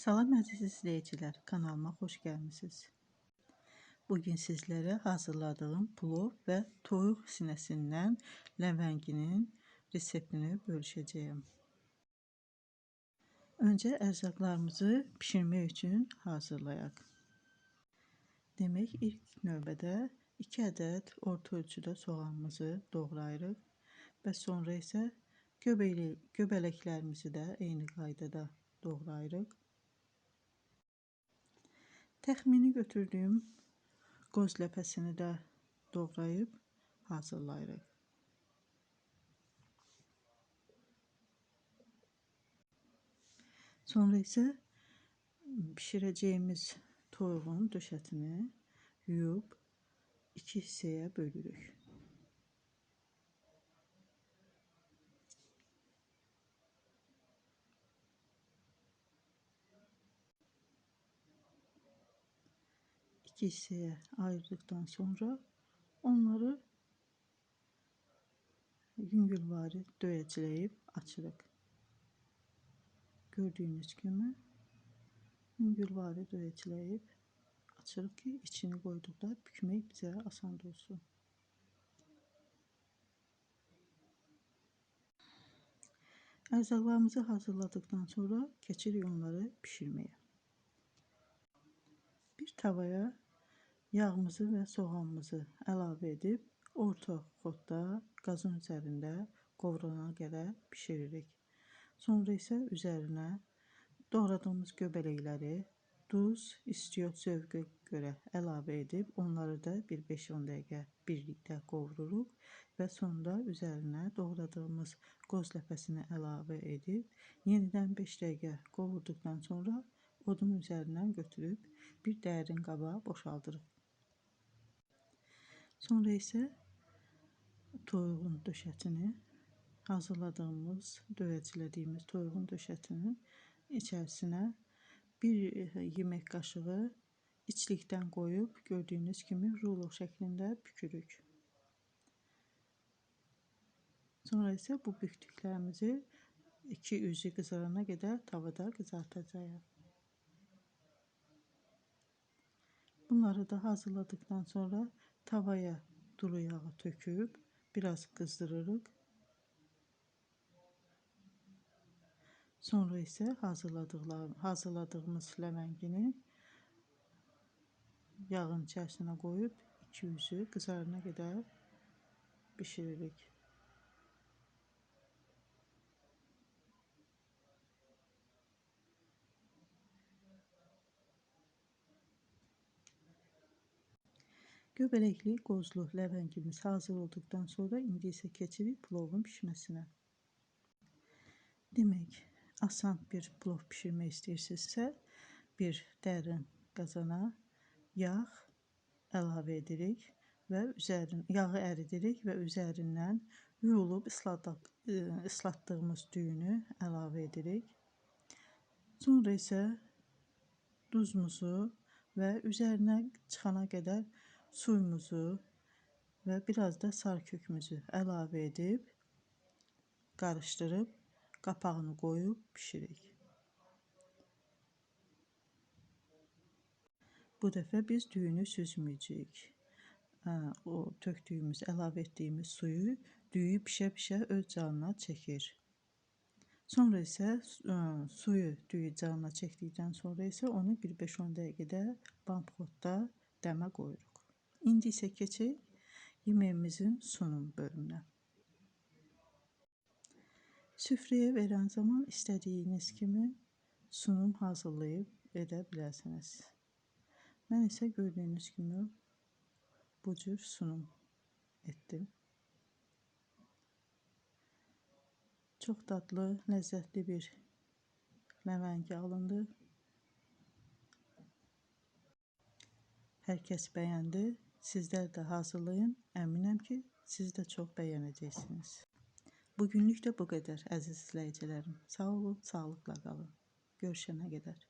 Salam əziz izləyicilər, kanalıma xoş gəlmisiniz. Bugün sizlərə hazırladığım plov və toyuq sinəsindən ləvənginin reseptini bölüşəcəyəm. Öncə ərzaqlarımızı bişirmək üçün hazırlayaq. Demək, ilk növbədə 2 ədəd orta ölçüdə soğanımızı doğrayırıq və sonra isə göbələklərimizi də eyni qaydada doğrayırıq. Təxmini götürdüyüm qoz ləpəsini də doğrayıb hazırlayırıq. Sonra isə bişirəcəyimiz toyuğun döşətini yuyub iki hissəyə bölürük. İki ayırdıktan sonra onları yüngülvari döyəcləyib açırıq. Gördüyünüz kimi yüngülvari döyəcləyib açırıq ki, içini qoyduqda bükmək bizə asan olsun. Ərzaqlarımızı hazırladıktan sonra keçirik onları bişirməyə. Bir tavaya Yağımızı və soğanımızı əlavə edib orta xodda qazın üzərində qovrulana qədər bişiririk. Sonra isə üzərinə doğradığımız göbələkləri duz, istiot zövqə görə əlavə edib onları da bir 5-10 dəqiqə birlikdə qovururuq və sonda üzərinə doğradığımız qoz ləpəsini əlavə edib yenidən 5 dəqiqə qovurduqdan sonra odun üzərindən götürüb bir dərin qaba boşaldırıq. Sonra isə toyuğun döşətini hazırladığımız, döyəclədiyimiz toyuğun döşətinin içərisinə bir yemək qaşığı içlikdən qoyub gördüyünüz kimi rulo şəklində bükürük. Sonra isə bu bükdüklərimizi iki üzü qızarana qədər tavada qızartacağıq. Bunları da hazırladıktan sonra tavaya duru yağı töküb biraz qızdırırıq. Sonra isə hazırladığımız ləvəngini yağın içərisinə qoyub iki yüzü qızarana qədər bişiririk. Göbələkli qozlu ləvəngimiz hazır olduqdan sonra indi isə keçirik plovun bişməsinə. Demək, asan bir plov bişirmək istəyirsinizsə, bir dərin qazana yağ əlavə edirik və üzərin yağı əridirik və üzərindən yuyulub ısladıq, ıslatdığımız düyünü əlavə edirik. Sonra isə duzumuzu və üzərinə çıxana qədər suyumuzu və biraz da sar kökümüzü əlavə edib qarışdırıb qapağını qoyub bişiririk. Bu dəfə biz düyünü süzməyəcəyik. O tökdüyümüz, əlavə etdiyimiz suyu düyü pişə-pişə öz canına çəkir. Sonra isə ə, suyu düyü canına çəkdikdən sonra isə onu bir 5-10 dəqiqədə bamxodda dəmə qoyuruq. İndi isə keçək yeməyimizin sunum bölümünə. Süfrəyə verən zaman istədiyiniz kimi sunum hazırlayıb edə bilərsiniz. Mən isə gördüyünüz kimi bu cür sunum etdim. Çox dadlı, ləzzətli bir ləvəngi alındı. Hər kəs bəyəndi. Sizlər də hazırlayın. Əminəm ki, siz də çox bəyənəcəksiniz. Bugünlük də bu qədər əziz izləyicilərim. Sağ olun, sağlıqla qalın. Görüşənə qədər.